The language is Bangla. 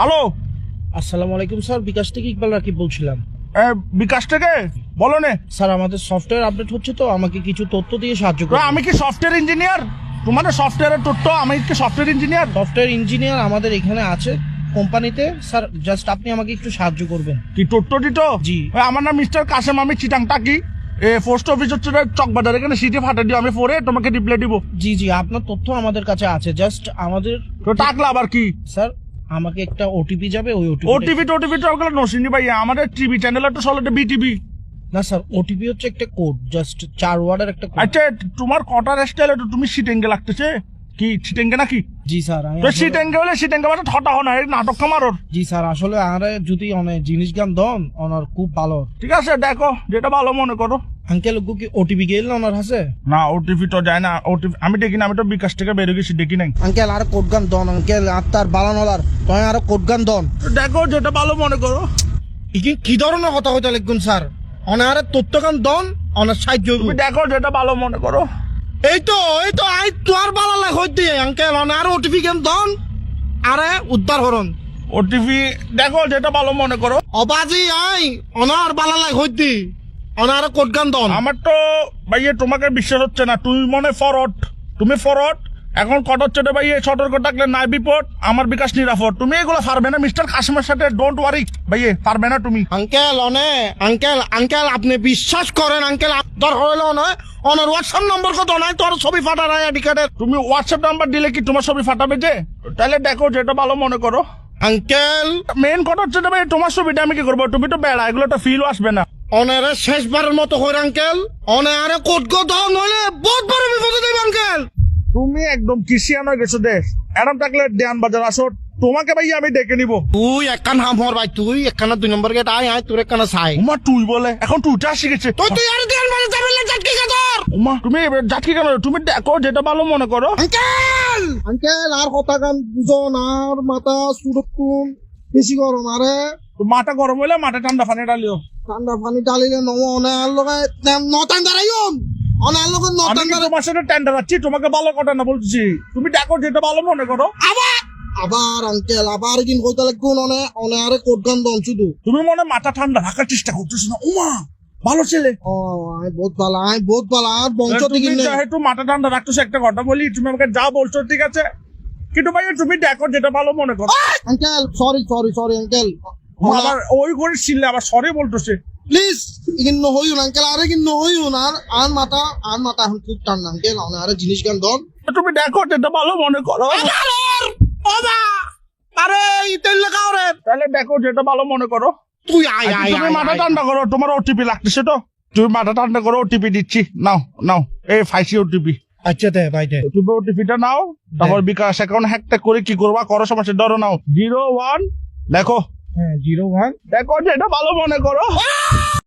হ্যালো? আসসালামু আলাইকুম স্যার। বিকাশ থেকে ইকবাল রাকিব বলছিলাম। বিকাশ থেকে? বলো নে। স্যার আমাদের সফটওয়্যার আপডেট হচ্ছে তো আমাকে কিছু তথ্য দিয়ে সাহায্য তো করুন আমি কি সফটওয়্যার ইঞ্জিনিয়ার? তোমাদের সফটওয়্যারের টোট্ট আমি কি সফটওয়্যার ইঞ্জিনিয়ার? সফটওয়্যার ইঞ্জিনিয়ার আমাদের এখানে আছে কোম্পানিতে। স্যার জাস্ট আপনি আমাকে একটু সাহায্য করবেন। কি টোট্ট টিটো জি। আমার নাম মিস্টার কাসেম আমি চিটাং টাকি এ পোস্ট অফিস হচ্ছে চকবাজার। এখানে সিটি ফাটা দিও আমি পরে তোমাকে রিপ্লাই দিব। জি জি আপনার তথ্য আমাদের কাছে আছে। জাস্ট আমাদের তো টাকলা আবার কি? স্যার আমাকে একটা ওটিপি যাবে ওই ওটিপি ওটিভি টোটিভি তো ওগুলো নসিনি ভাই আমাদের টিভি চ্যানেল তো চলে বিটিভি না স্যার ওটিপি হচ্ছে একটা কোড জাস্ট চার ওয়ার্ডের একটা কোড আচ্ছা তোমার কটার স্টাইল তো তুমি সিটেঙ্গে লাগতেছে? কি সিটেঙ্গে নাকি? জি স্যার আমি তো সিটেঙ্গে হলে সিটেঙ্গে মানে ঠটা না এই নাটক কামারোর জি স্যার আসলে আরে যদি অনেক জিনিস গান দন ওনার খুব ভালো। ঠিক আছে দেখো যেটা ভালো মনে করো। আঙ্কেল কি ওটিপি গেল না ওনার হাসে না ওটিভি তো যায় না ওটিভি আমি দেখি না আমি তো বিকাশ থেকে বেরো গেছি দেখি নাই। আঙ্কেল আর কোড গান দন আঙ্কেল আত্মার বালানলার তুমি আর কোড গান দন। দেখো যেটা ভালো মনে করো। কি কি ধরনের কথা হইতে লিখুন স্যার? অনারে তথ্য গান দন অনার সাহায্য। তুমি দেখো যেটা ভালো মনে করো। এই তো এই তো আই তোর বালা লাগ হইতে আঙ্কেল অনার ওটিপি গান দন। আরে উদ্ধার হরন ওটিভি দেখো যেটা ভালো মনে করো। অবাজি আই অনার বালা লাগ হইতে অনার কোড গান দন। আমার তো ভাইয়ে তোমাকে বিশ্বাস হচ্ছে না তুমি মনে ফরট তুমি ফরট এখন কট হচ্ছে রে ভাইয়ে সতর্ক থাকলে নাই বিপদ আমার বিকাশ নিরাপদ। তুমি এগুলো পারবে না মিস্টার কাশিমের সাথে ডোন্ট ওয়ারি ভাইয়ে পারবে না তুমি। আঙ্কেল অনে আঙ্কেল আঙ্কেল আপনি বিশ্বাস করেন আঙ্কেল তোর হইল না অনার হোয়াটসঅ্যাপ নম্বর কত? নাই তোর ছবি ফাটা নাই আইডি কার্ডের তুমি হোয়াটসঅ্যাপ নাম্বার দিলে কি তোমার ছবি ফাটাবে যে? তাহলে দেখো যেটা ভালো মনে করো। আঙ্কেল। মেন কথা হচ্ছে তোমার ছবিটা আমি কি করব? তুমি তো বেড়া এগুলো তো ফিলও আসবে না। অনেরে শেষবারের মতো হইর আঙ্কেল অনে আরে কোট গো নইলে বহুত বড় বিপদে দেব আঙ্কেল। তুমি একদম কিসিয়ান হয়ে গেছো দেশ। এরম থাকলে দেয়ান বাজার আসো তোমাকে ভাই আমি ডেকে নিব। তুই একখান হাম হর ভাই তুই একখানা দুই নম্বর গেট আয় আয় তোর একখানা সাই উমা তুই বলে এখন তুই তুইটা শিখেছে তুই তুই আরে দেন মানে যাবে না জাটকি কাদর উমা তুমি এবার যাচ্ছি কেন? তুমি দেখো যেটা ভালো মনে করো। আঙ্কেল! আঙ্কেল আর কথা গান বুঝন আর মাথা সুরক্ষণ বেশি গরম আরে। তো মাথা গরম হইলে মাথা ঠান্ডা পানি ডালিও ঠান্ডা পানি ডালিলে নম অনে আর লগে নতান দাঁড়াইম অনে আর লগে আমি নতান দাঁড়াই তোমার সাথে টেন্ডার আছি তোমাকে ভালো কথা না বলছি তুমি দেখো যেটা ভালো মনে করো। আবার আবার আঙ্কেল আবার কিন কইতে লাগুন অনে অনে আরে কোট গান দন শুধু। তুমি মনে মাথা ঠান্ডা রাখার চেষ্টা করতেছো না। উমা ভালো ছেলে। ও আই বহুত ভালো আই বহুত ভালো। আর বংশ তুমি থেকে নেই। যেহেতু মাথা ঠান্ডা রাখতেছো একটা কথা বলি তুমি আমাকে যা বলছো ঠিক আছে। কিন্তু ভাই তুমি দেখো যেটা ভালো মনে করো। Uncle sorry sorry sorry uncle আবার ওই করে ছিলে আবার সরি বলতেছে। প্লিজ ইগিন নহইউন আঙ্কেল আরে নহইউন আর আর মাথা আর মাথা এখন খুব ঠান্ডা আঙ্কেল আরে জিনিস গান দন তুমি দেখো যেটা ভালো মনে করো। আরে ইতেল লাগাও রে। তাহলে দেখো যেটা ভালো মনে করো। তুই আয় আয় তুমি মাথা ঠান্ডা করো তোমার ওটিপি লাগতেছে তো। তুমি মাথা ঠান্ডা করো ওটিপি দিচ্ছি। নাও নাও এই ফাইসি ওটিপি আচ্ছা দে ভাই দে। তুমি ওটিপিটা নাও তারপর বিকাশ অ্যাকাউন্ট হ্যাকটা করে কি করবা? করো সমস্যা ধরো নাও। জিরো ওয়ান দেখো হ্যাঁ জিরো ওয়ান দেখো যেটা ভালো মনে করো।